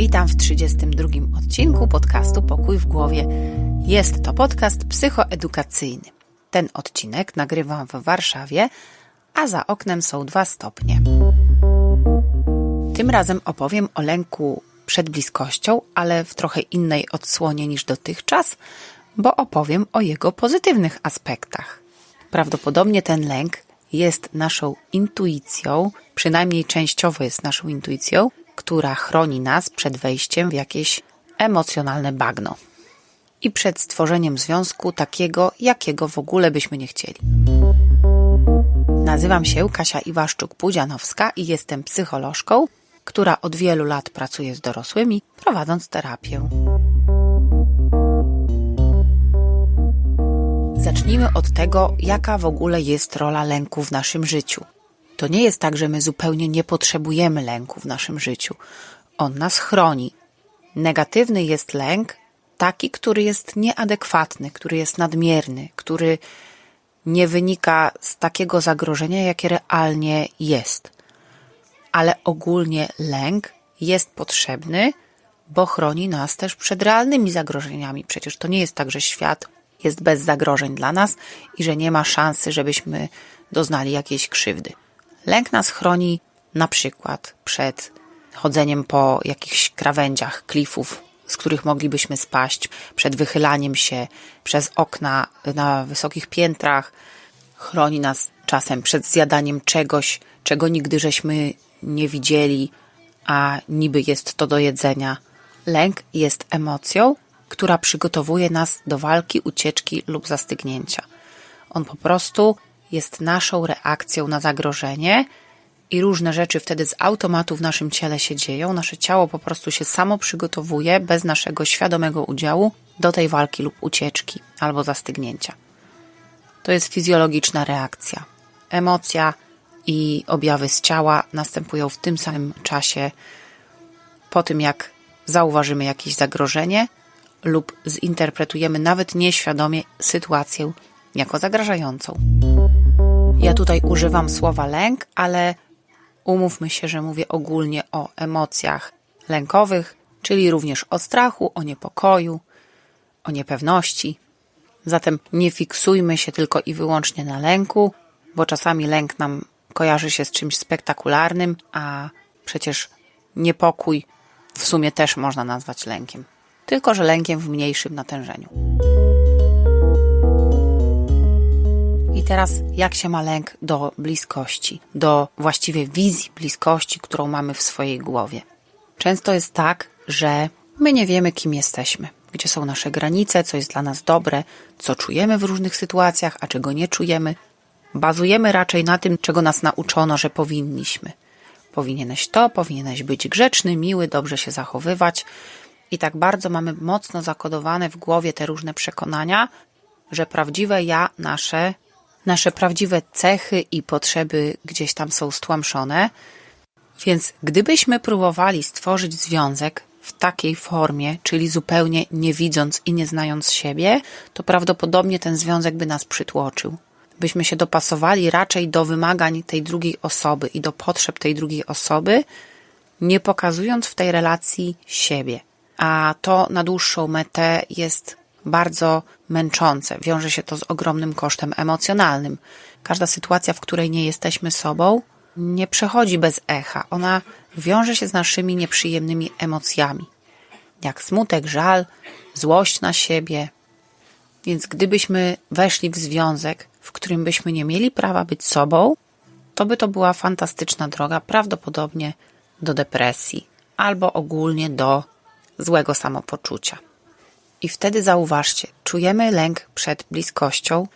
Witam w 32 odcinku podcastu Pokój w głowie. Jest to podcast psychoedukacyjny. Ten odcinek nagrywam w Warszawie, a za oknem są dwa stopnie. Tym razem opowiem o lęku przed bliskością, ale w trochę innej odsłonie niż dotychczas, bo opowiem o jego pozytywnych aspektach. Prawdopodobnie ten lęk jest naszą intuicją, przynajmniej częściowo jest naszą intuicją, która chroni nas przed wejściem w jakieś emocjonalne bagno i przed stworzeniem związku takiego, jakiego w ogóle byśmy nie chcieli. Nazywam się Kasia Iwaszczuk-Pudzianowska i jestem psycholożką, która od wielu lat pracuje z dorosłymi, prowadząc terapię. Zacznijmy od tego, jaka w ogóle jest rola lęku w naszym życiu. To nie jest tak, że my zupełnie nie potrzebujemy lęku w naszym życiu. On nas chroni. Negatywny jest lęk, taki, który jest nieadekwatny, który jest nadmierny, który nie wynika z takiego zagrożenia, jakie realnie jest. Ale ogólnie lęk jest potrzebny, bo chroni nas też przed realnymi zagrożeniami. Przecież to nie jest tak, że świat jest bez zagrożeń dla nas i że nie ma szansy, żebyśmy doznali jakiejś krzywdy. Lęk nas chroni na przykład przed chodzeniem po jakichś krawędziach klifów, z których moglibyśmy spaść, przed wychylaniem się przez okna na wysokich piętrach. Chroni nas czasem przed zjadaniem czegoś, czego nigdy żeśmy nie widzieli, a niby jest to do jedzenia. Lęk jest emocją, która przygotowuje nas do walki, ucieczki lub zastygnięcia. On po prostu jest naszą reakcją na zagrożenie i różne rzeczy wtedy z automatu w naszym ciele się dzieją. Nasze ciało po prostu się samo przygotowuje bez naszego świadomego udziału do tej walki lub ucieczki albo zastygnięcia. To jest fizjologiczna reakcja. Emocja i objawy z ciała następują w tym samym czasie po tym, jak zauważymy jakieś zagrożenie lub zinterpretujemy nawet nieświadomie sytuację jako zagrażającą. Ja tutaj używam słowa lęk, ale umówmy się, że mówię ogólnie o emocjach lękowych, czyli również o strachu, o niepokoju, o niepewności. Zatem nie fiksujmy się tylko i wyłącznie na lęku, bo czasami lęk nam kojarzy się z czymś spektakularnym, a przecież niepokój w sumie też można nazwać lękiem, tylko że lękiem w mniejszym natężeniu. I teraz, jak się ma lęk do bliskości, do właściwie wizji bliskości, którą mamy w swojej głowie? Często jest tak, że my nie wiemy, kim jesteśmy, gdzie są nasze granice, co jest dla nas dobre, co czujemy w różnych sytuacjach, a czego nie czujemy. Bazujemy raczej na tym, czego nas nauczono, że powinniśmy. Powinieneś to, powinieneś być grzeczny, miły, dobrze się zachowywać. I tak bardzo mamy mocno zakodowane w głowie te różne przekonania, że prawdziwe ja nasze nasze prawdziwe cechy i potrzeby gdzieś tam są stłamszone. Więc gdybyśmy próbowali stworzyć związek w takiej formie, czyli zupełnie nie widząc i nie znając siebie, to prawdopodobnie ten związek by nas przytłoczył. Byśmy się dopasowali raczej do wymagań tej drugiej osoby i do potrzeb tej drugiej osoby, nie pokazując w tej relacji siebie. A to na dłuższą metę jest bardzo męczące. Wiąże się to z ogromnym kosztem emocjonalnym. Każda sytuacja, w której nie jesteśmy sobą, nie przechodzi bez echa. Ona wiąże się z naszymi nieprzyjemnymi emocjami, jak smutek, żal, złość na siebie. Więc gdybyśmy weszli w związek, w którym byśmy nie mieli prawa być sobą, to by to była fantastyczna droga, prawdopodobnie do depresji albo ogólnie do złego samopoczucia. I wtedy zauważcie, czujemy lęk przed bliskością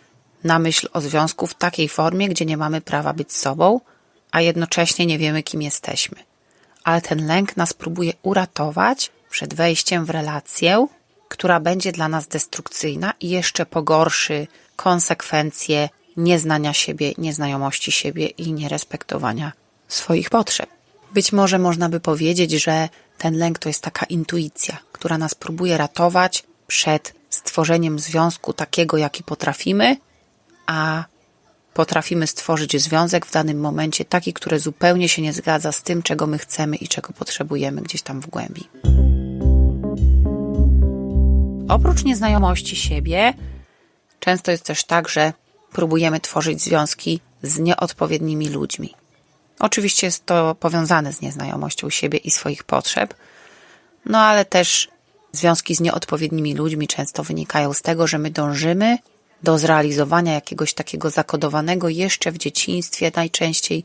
na myśl o związku w takiej formie, gdzie nie mamy prawa być sobą, a jednocześnie nie wiemy, kim jesteśmy. Ale ten lęk nas próbuje uratować przed wejściem w relację, która będzie dla nas destrukcyjna i jeszcze pogorszy konsekwencje nieznania siebie, nieznajomości siebie i nierespektowania swoich potrzeb. Być może można by powiedzieć, że ten lęk to jest taka intuicja, która nas próbuje ratować przed stworzeniem związku takiego, jaki potrafimy, a potrafimy stworzyć związek w danym momencie, taki, który zupełnie się nie zgadza z tym, czego my chcemy i czego potrzebujemy gdzieś tam w głębi. Oprócz nieznajomości siebie, często jest też tak, że próbujemy tworzyć związki z nieodpowiednimi ludźmi. Oczywiście jest to powiązane z nieznajomością siebie i swoich potrzeb, no ale też związki z nieodpowiednimi ludźmi często wynikają z tego, że my dążymy do zrealizowania jakiegoś takiego zakodowanego jeszcze w dzieciństwie, najczęściej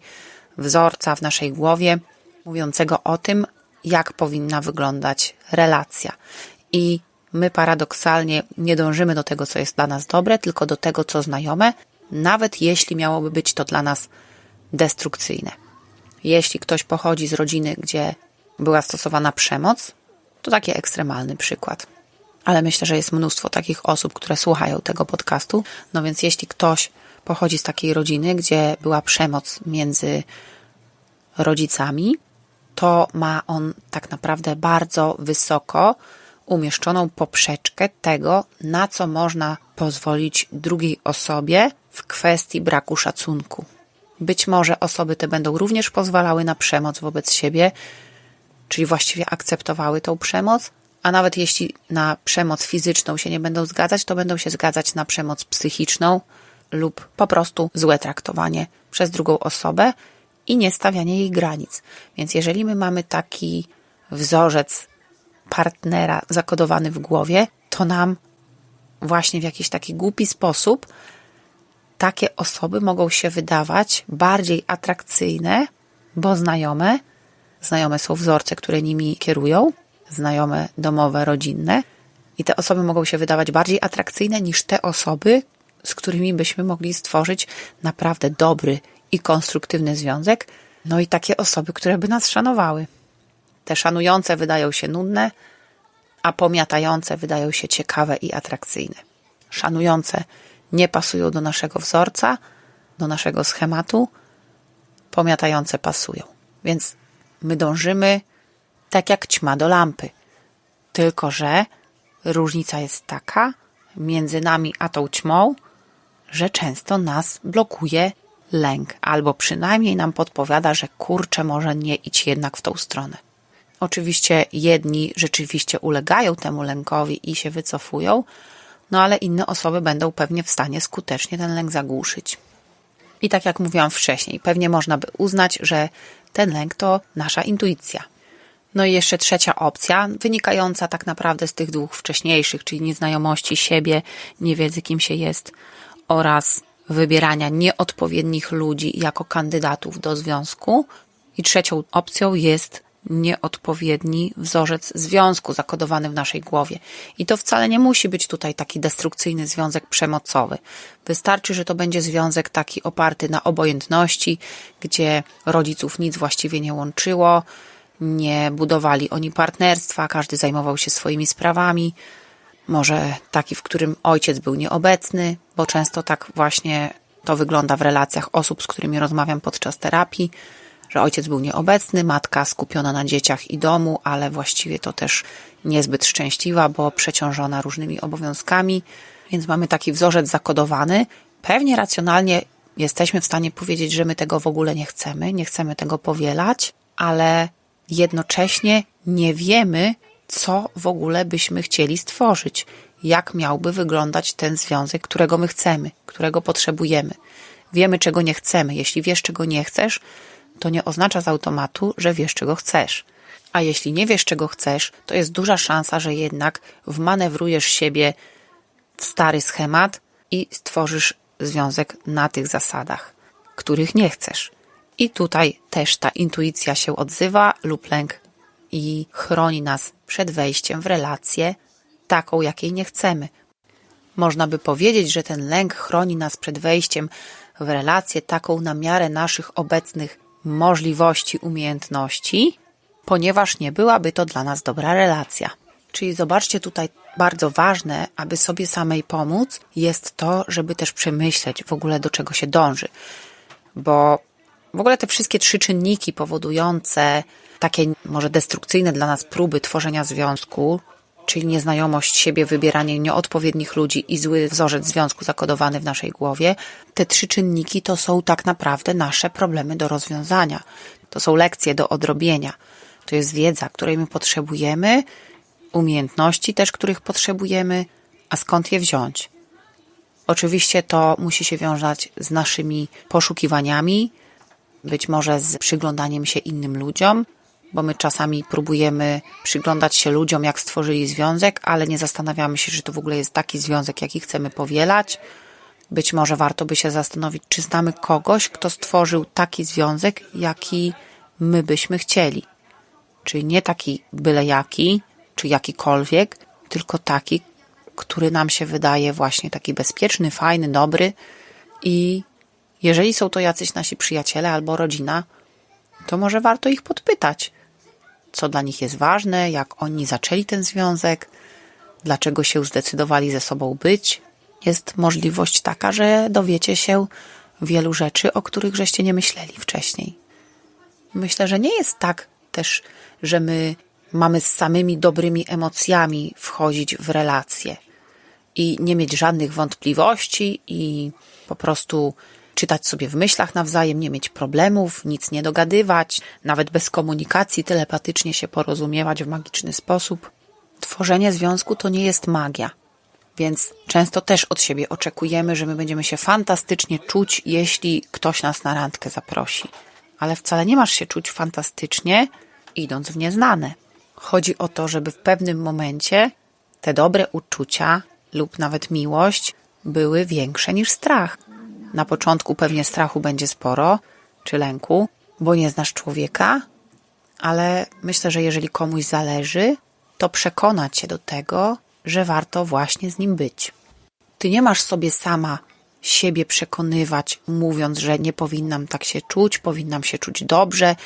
wzorca w naszej głowie, mówiącego o tym, jak powinna wyglądać relacja. I my paradoksalnie nie dążymy do tego, co jest dla nas dobre, tylko do tego, co znajome, nawet jeśli miałoby być to dla nas destrukcyjne. Jeśli ktoś pochodzi z rodziny, gdzie była stosowana przemoc, to taki ekstremalny przykład. Ale myślę, że jest mnóstwo takich osób, które słuchają tego podcastu. No więc jeśli ktoś pochodzi z takiej rodziny, gdzie była przemoc między rodzicami, to ma on tak naprawdę bardzo wysoko umieszczoną poprzeczkę tego, na co można pozwolić drugiej osobie w kwestii braku szacunku. Być może osoby te będą również pozwalały na przemoc wobec siebie, czyli właściwie akceptowały tą przemoc, a nawet jeśli na przemoc fizyczną się nie będą zgadzać, to będą się zgadzać na przemoc psychiczną lub po prostu złe traktowanie przez drugą osobę i nie stawianie jej granic. Więc jeżeli my mamy taki wzorzec partnera zakodowany w głowie, to nam właśnie w jakiś taki głupi sposób takie osoby mogą się wydawać bardziej atrakcyjne, bo znajome, znajome są wzorce, które nimi kierują, znajome domowe, rodzinne, i te osoby mogą się wydawać bardziej atrakcyjne niż te osoby, z którymi byśmy mogli stworzyć naprawdę dobry i konstruktywny związek, no i takie osoby, które by nas szanowały. Te szanujące wydają się nudne, a pomiatające wydają się ciekawe i atrakcyjne. Szanujące nie pasują do naszego wzorca, do naszego schematu, pomiatające pasują. Więc my dążymy tak jak ćma do lampy. Tylko, że różnica jest taka między nami a tą ćmą, że często nas blokuje lęk, albo przynajmniej nam podpowiada, że kurczę, może nie idź jednak w tą stronę. Oczywiście jedni rzeczywiście ulegają temu lękowi i się wycofują, no ale inne osoby będą pewnie w stanie skutecznie ten lęk zagłuszyć. I tak jak mówiłam wcześniej, pewnie można by uznać, że ten lęk to nasza intuicja. No i jeszcze trzecia opcja, wynikająca tak naprawdę z tych dwóch wcześniejszych, czyli nieznajomości siebie, niewiedzy kim się jest oraz wybierania nieodpowiednich ludzi jako kandydatów do związku. I trzecią opcją jest nieodpowiedni wzorzec związku zakodowany w naszej głowie. I to wcale nie musi być tutaj taki destrukcyjny związek przemocowy. Wystarczy, że to będzie związek taki oparty na obojętności, gdzie rodziców nic właściwie nie łączyło, nie budowali oni partnerstwa, każdy zajmował się swoimi sprawami. Może taki, w którym ojciec był nieobecny, bo często tak właśnie to wygląda w relacjach osób, z którymi rozmawiam podczas terapii że ojciec był nieobecny, matka skupiona na dzieciach i domu, ale właściwie to też niezbyt szczęśliwa, bo przeciążona różnymi obowiązkami, więc mamy taki wzorzec zakodowany. Pewnie racjonalnie jesteśmy w stanie powiedzieć, że my tego w ogóle nie chcemy, nie chcemy tego powielać, ale jednocześnie nie wiemy, co w ogóle byśmy chcieli stworzyć, jak miałby wyglądać ten związek, którego my chcemy, którego potrzebujemy. Wiemy, czego nie chcemy. Jeśli wiesz, czego nie chcesz, to nie oznacza z automatu, że wiesz, czego chcesz. A jeśli nie wiesz, czego chcesz, to jest duża szansa, że jednak wmanewrujesz siebie w stary schemat i stworzysz związek na tych zasadach, których nie chcesz. I tutaj też ta intuicja się odzywa lub lęk i chroni nas przed wejściem w relację taką, jakiej nie chcemy. Można by powiedzieć, że ten lęk chroni nas przed wejściem w relację taką na miarę naszych obecnych możliwości, umiejętności, ponieważ nie byłaby to dla nas dobra relacja. Czyli zobaczcie tutaj, bardzo ważne, aby sobie samej pomóc, jest to, żeby też przemyśleć w ogóle do czego się dąży. Bo w ogóle te wszystkie trzy czynniki powodujące takie może destrukcyjne dla nas próby tworzenia związku, czyli nieznajomość siebie, wybieranie nieodpowiednich ludzi i zły wzorzec związku zakodowany w naszej głowie, te trzy czynniki to są tak naprawdę nasze problemy do rozwiązania. To są lekcje do odrobienia. To jest wiedza, której my potrzebujemy, umiejętności też, których potrzebujemy, a skąd je wziąć? Oczywiście to musi się wiązać z naszymi poszukiwaniami, być może z przyglądaniem się innym ludziom, bo my czasami próbujemy przyglądać się ludziom, jak stworzyli związek, ale nie zastanawiamy się, czy to w ogóle jest taki związek, jaki chcemy powielać. Być może warto by się zastanowić, czy znamy kogoś, kto stworzył taki związek, jaki my byśmy chcieli. Czyli nie taki byle jaki, czy jakikolwiek, tylko taki, który nam się wydaje właśnie taki bezpieczny, fajny, dobry. I jeżeli są to jacyś nasi przyjaciele albo rodzina, to może warto ich podpytać, co dla nich jest ważne, jak oni zaczęli ten związek, dlaczego się zdecydowali ze sobą być. Jest możliwość taka, że dowiecie się wielu rzeczy, o których żeście nie myśleli wcześniej. Myślę, że nie jest tak też, że my mamy z samymi dobrymi emocjami wchodzić w relacje i nie mieć żadnych wątpliwości i po prostu czytać sobie w myślach nawzajem, nie mieć problemów, nic nie dogadywać, nawet bez komunikacji telepatycznie się porozumiewać w magiczny sposób. Tworzenie związku to nie jest magia. Więc często też od siebie oczekujemy, że my będziemy się fantastycznie czuć, jeśli ktoś nas na randkę zaprosi. Ale wcale nie masz się czuć fantastycznie, idąc w nieznane. Chodzi o to, żeby w pewnym momencie te dobre uczucia lub nawet miłość były większe niż strach. Na początku pewnie strachu będzie sporo, czy lęku, bo nie znasz człowieka, ale myślę, że jeżeli komuś zależy, to przekonać cię do tego, że warto właśnie z nim być. Ty nie masz sobie sama siebie przekonywać, mówiąc, że nie powinnam tak się czuć, powinnam się czuć dobrze,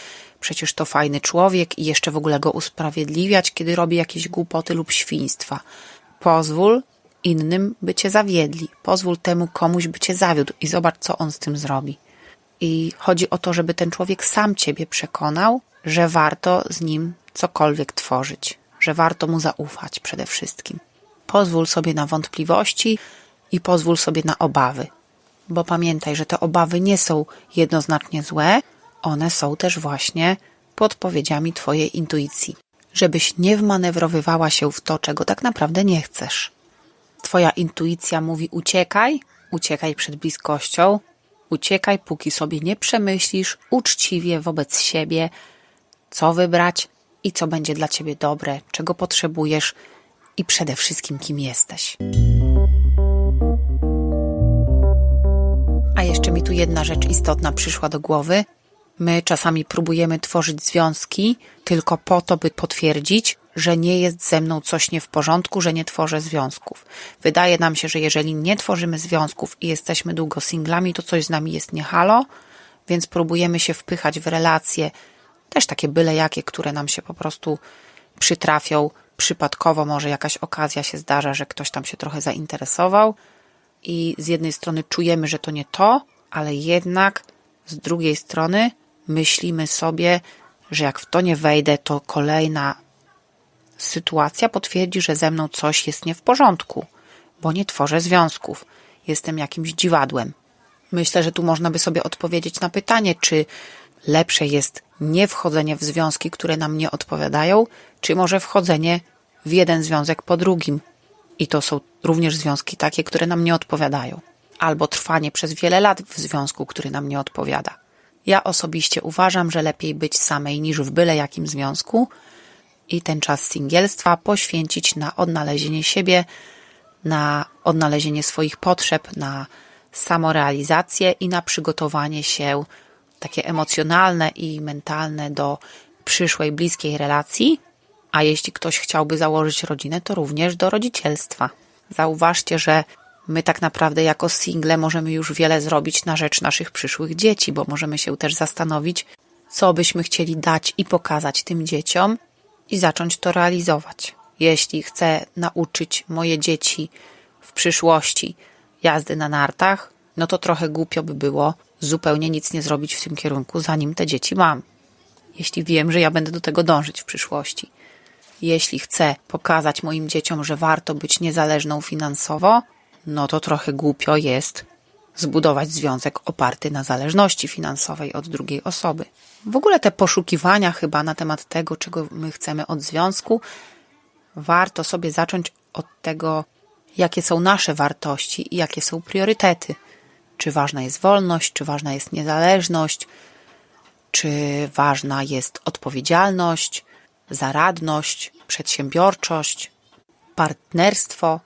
przecież to fajny człowiek i jeszcze w ogóle go usprawiedliwiać, kiedy robi jakieś głupoty lub świństwa. Pozwól innym, by cię zawiedli. Pozwól temu komuś, by cię zawiódł i zobacz, co on z tym zrobi. I chodzi o to, żeby ten człowiek sam ciebie przekonał, że warto z nim cokolwiek tworzyć, że warto mu zaufać przede wszystkim. Pozwól sobie na wątpliwości i pozwól sobie na obawy. Bo pamiętaj, że te obawy nie są jednoznacznie złe, one są też właśnie podpowiedziami Twojej intuicji, żebyś nie wmanewrowywała się w to, czego tak naprawdę nie chcesz. Twoja intuicja mówi: uciekaj, uciekaj przed bliskością, uciekaj, póki sobie nie przemyślisz uczciwie wobec siebie, co wybrać i co będzie dla ciebie dobre, czego potrzebujesz i przede wszystkim kim jesteś. A jeszcze mi tu jedna rzecz istotna przyszła do głowy. My czasami próbujemy tworzyć związki tylko po to, by potwierdzić, że nie jest ze mną coś nie w porządku, że nie tworzę związków. Wydaje nam się, że jeżeli nie tworzymy związków i jesteśmy długo singlami, to coś z nami jest nie halo, więc próbujemy się wpychać w relacje, też takie byle jakie, które nam się po prostu przytrafią. Przypadkowo może jakaś okazja się zdarza, że ktoś tam się trochę zainteresował i z jednej strony czujemy, że to nie to, ale jednak z drugiej strony myślimy sobie, że jak w to nie wejdę, to kolejna sytuacja potwierdzi, że ze mną coś jest nie w porządku, bo nie tworzę związków. Jestem jakimś dziwadłem. Myślę, że tu można by sobie odpowiedzieć na pytanie, czy lepsze jest nie wchodzenie w związki, które nam nie odpowiadają, czy może wchodzenie w jeden związek po drugim. I to są również związki takie, które nam nie odpowiadają. Albo trwanie przez wiele lat w związku, który nam nie odpowiada. Ja osobiście uważam, że lepiej być samej niż w byle jakim związku i ten czas singielstwa poświęcić na odnalezienie siebie, na odnalezienie swoich potrzeb, na samorealizację i na przygotowanie się takie emocjonalne i mentalne do przyszłej bliskiej relacji. A jeśli ktoś chciałby założyć rodzinę, to również do rodzicielstwa. Zauważcie, że my tak naprawdę jako single możemy już wiele zrobić na rzecz naszych przyszłych dzieci, bo możemy się też zastanowić, co byśmy chcieli dać i pokazać tym dzieciom i zacząć to realizować. Jeśli chcę nauczyć moje dzieci w przyszłości jazdy na nartach, no to trochę głupio by było zupełnie nic nie zrobić w tym kierunku, zanim te dzieci mam. Jeśli wiem, że ja będę do tego dążyć w przyszłości. Jeśli chcę pokazać moim dzieciom, że warto być niezależną finansowo, no to trochę głupio jest zbudować związek oparty na zależności finansowej od drugiej osoby. W ogóle te poszukiwania chyba na temat tego, czego my chcemy od związku, warto sobie zacząć od tego, jakie są nasze wartości i jakie są priorytety. Czy ważna jest wolność, czy ważna jest niezależność, czy ważna jest odpowiedzialność, zaradność, przedsiębiorczość, partnerstwo,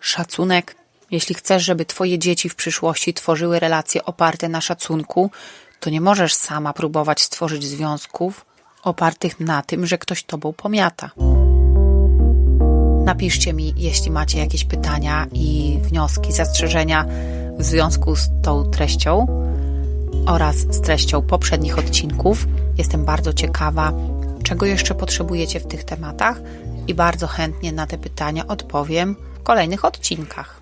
szacunek. Jeśli chcesz, żeby Twoje dzieci w przyszłości tworzyły relacje oparte na szacunku, to nie możesz sama próbować stworzyć związków opartych na tym, że ktoś Tobą pomiata. Napiszcie mi, jeśli macie jakieś pytania i wnioski, zastrzeżenia w związku z tą treścią oraz z treścią poprzednich odcinków. Jestem bardzo ciekawa, czego jeszcze potrzebujecie w tych tematach i bardzo chętnie na te pytania odpowiem w kolejnych odcinkach.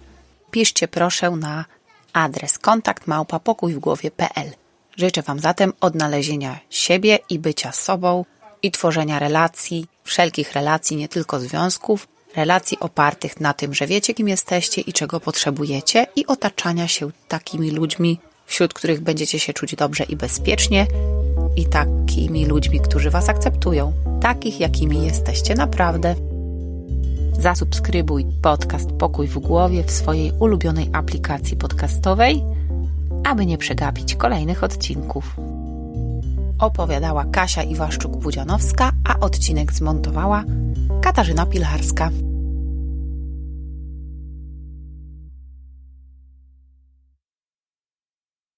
Piszcie proszę na adres kontakt małpa pokójwgłowie.pl. Życzę Wam zatem odnalezienia siebie i bycia sobą i tworzenia relacji, wszelkich relacji, nie tylko związków, relacji opartych na tym, że wiecie, kim jesteście i czego potrzebujecie, i otaczania się takimi ludźmi, wśród których będziecie się czuć dobrze i bezpiecznie, i takimi ludźmi, którzy Was akceptują, takich, jakimi jesteście naprawdę. Zasubskrybuj podcast Pokój w głowie w swojej ulubionej aplikacji podcastowej, aby nie przegapić kolejnych odcinków. Opowiadała Kasia Iwaszczuk-Budzianowska, a odcinek zmontowała Katarzyna Pilarska.